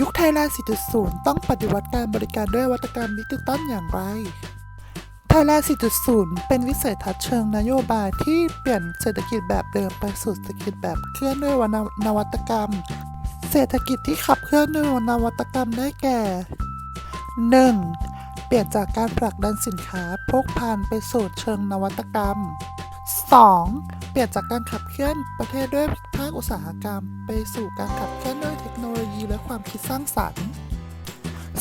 ยุคไทยแลนด์ 4.0 ต้องปฏิวัติการบริการด้วยวัตกรรมดิจิตอลอย่างไร ไทยแลนด์ 4.0 เป็นวิสัยทัศน์เชิงนโยบายที่เปลี่ยนเศรษฐกิจแบบเดิมไปสู่เศรษฐกิจแบบเคลื่อนด้วยนวัตกรรม เศรษฐกิจที่ขับเคลื่อนด้วยนวัตกรรมได้แก่ 1. เปลี่ยนจากการผลักดันสินค้าพกพานไปสู่เชิงนวัตกรรม 2. เปลี่ยนจากการขับเคลื่อนประเทศด้วยภาคอุตสาหกรรม ไปสู่การขับเคลื่อนด้วยเทคโนโลยีและความคิดสร้างสรรค์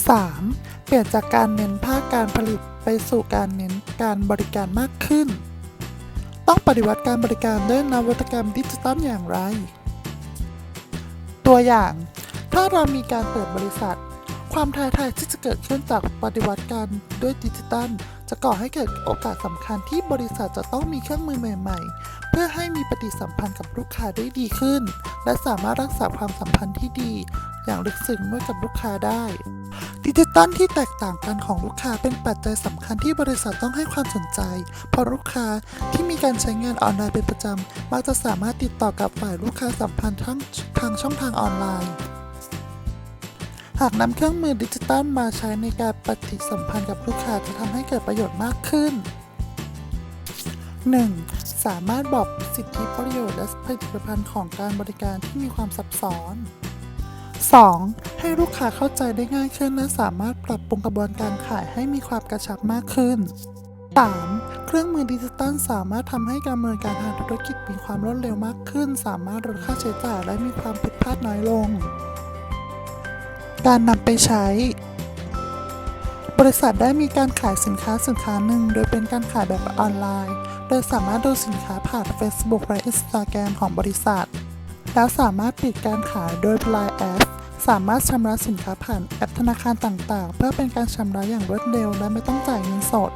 3. เปลี่ยนจากการเน้นภาคการผลิตไปสู่การเน้นการบริการมากขึ้น ต้องปฏิวัติการบริการด้วยนวัตกรรมดิจิตอลอย่างไร ตัวอย่าง ถ้าเรามีการเปิดบริษัท ความท้าทายที่จะเกิดขึ้นจากปฏิวัติการด้วยดิจิตัล จะก่อให้เกิดโอกาสสำคัญที่บริษัทจะต้องมีเครื่องมือใหม่ ๆ เพื่อให้มีปฏิสัมพันธ์กับลูกค้าได้ดีขึ้น และสามารถรักษาความสัมพันธ์ที่ดี อย่างลึกซึ้งด้วยกับลูกค้าได้ดิจิตัลที่แตกต่างกันของลูกค้าเป็นปัจจัยสำคัญที่บริษัทต้องให้ความสนใจ เพราะลูกค้าที่มีการใช้งานออนไลน์เป็นประจำมักจะสามารถติดต่อกับฝ่ายลูกค้าสัมพันธ์ทั้งทางช่องทางออนไลน์ หากนำเครื่องมือดิจิตัลมาใช้ในการปฏิสัมพันธ์กับลูกค้าจะทำให้เกิดประโยชน์มากขึ้น 1. สามารถบอกสิทธิประโยชน์และผลิตภัณฑ์ของการบริการที่มีความซับซ้อน 2. ให้ลูกค้าเข้าใจได้ง่ายขึ้นและสามารถปรับปรุงกระบวนการขายให้มีความกระชับมากขึ้น 3. เครื่องมือดิจิตัลสามารถทำให้การดำเนินการทางธุรกิจมีความรวดเร็วมากขึ้น สามารถลดค่าใช้จ่ายและมีความผิดพลาดน้อยลง การนำไปใช้ บริษัทได้มีการขายสินค้าสินค้าหนึ่ง โดยเป็นการขายแบบออนไลน์ โดยสามารถดูสินค้าผ่าน Facebook และ Instagram ของบริษัท แล้วสามารถปิดการขายโดย Line แอปสามารถชำระสินค้าผ่านแอปธนาคารต่างๆ เพื่อเป็นการชำระอย่างรวดเร็วและไม่ต้องจ่ายเงินสด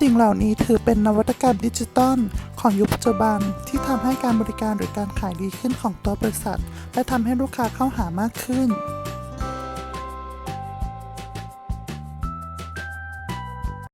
สิ่งเหล่านี้ถือเป็นนวัตกรรมดิจิตอลของยุคปัจจุบันที่ทำให้การบริการหรือการขายดีขึ้นของตัวบริษัท และทำให้ลูกค้าเข้าหามากขึ้น